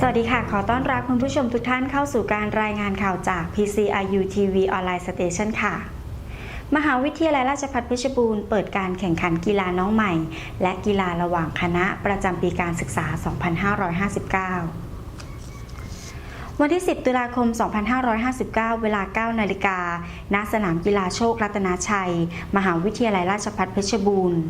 สวัสดีค่ะ ขอต้อนรับคุณผู้ชมทุกท่านเข้าสู่การรายงานข่าวจาก PCRU TV ออนไลน์สเตชันค่ะ มหาวิทยาลัยราชภัฏเพชรบูรณ์เปิดการแข่งขันกีฬาน้องใหม่ และกีฬาระหว่างคณะประจำปีการศึกษา 2559 วันที่ 10 ตุลาคม 2559 เวลา 9 นาฬิกา ณ สนามกีฬาโชครัตนาชัย มหาวิทยาลัยราชภัฏเพชรบูรณ์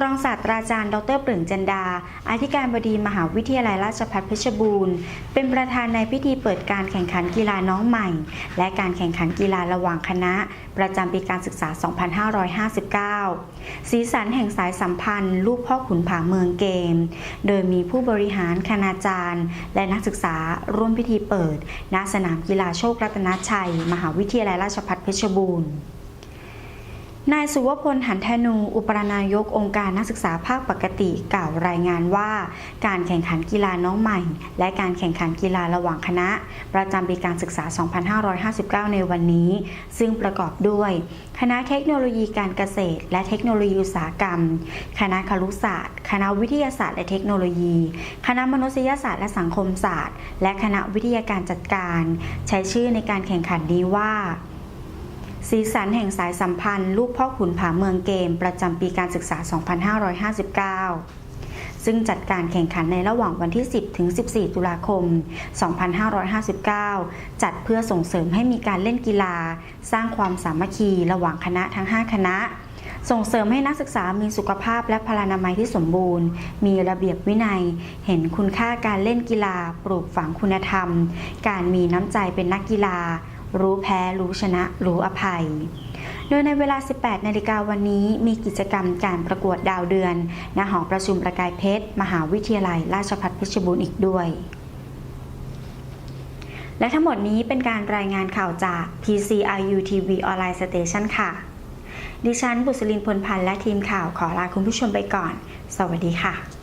รองศาสตราจารย์ ดรเปล่งจันดา อธิการบดีมหาวิทยาลัยราชภัฏเพชรบูรณ์ เป็นประธานในพิธีเปิดการแข่งขันกีฬาน้องใหม่ และการแข่งขันกีฬาระหว่างคณะ ประจำปีการศึกษา 2559 สีสันแห่งสายสัมพันธ์ ลูกพ่อขุนผาเมืองเกม โดยมีผู้บริหารคณาจารย์ และนักศึกษาร่วมพิธีเปิดด ณ สนามกีฬาโชครัตนชัย มหาวิทยาลัยราชภัฏเพชรบูรณ์ นายสุวพลหันธนู อุปนายกองค์การนักศึกษาภาคปกติกล่าวรายงานว่า การแข่งขันกีฬาน้องใหม่ และการแข่งขันกีฬาระหว่างคณะ ประจำปีการศึกษา 2559 ในวันนี้ ซึ่งประกอบด้วย คณะเทคโนโลยีการเกษตร และเทคโนโลยีอุตสาหกรรม คณะครุศาสตร์ คณะวิทยาศาสตร์และเทคโนโลยี คณะมนุษยศาสตร์และสังคมศาสตร์ และคณะวิทยาการจัดการ ใช้ชื่อในการแข่งขันนี้ว่า สีสันแห่งสายสัมพันธ์ ลูกพ่อขุนผาเมืองเกม ประจำปีการศึกษา 2559 ซึ่งจัดการแข่งขันในระหว่างวันที่ 10 ถึง 14 ตุลาคม 2559 จัดเพื่อส่งเสริมให้มีการเล่นกีฬา สร้างความสามัคคีระหว่างคณะทั้ง 5 คณะส่งเสริมให้นักศึกษามีสุขภาพและพลานามัยที่สมบูรณ์ มีระเบียบวินัย เห็นคุณค่าการเล่นกีฬา ปลูกฝังคุณธรรม การมีน้ำใจเป็นนักกีฬา รู้แพ้ รู้ชนะ รู้อภัย โดยในเวลา 18 นาฬิกาวันนี้มีกิจกรรมการประกวดดาวเดือนณหอประชุมประกายเพชร มหาวิทยาลัย ราชภัฏเพชรบูรณ์อีกด้วย และทั้งหมดนี้เป็นการรายงานข่าวจาก PCRU TV ออนไลน์สเตชันค่ะ ดิฉัน บุษลินพลพันธ์และทีมข่าวขอลาคุณผู้ชมไปก่อน สวัสดีค่ะ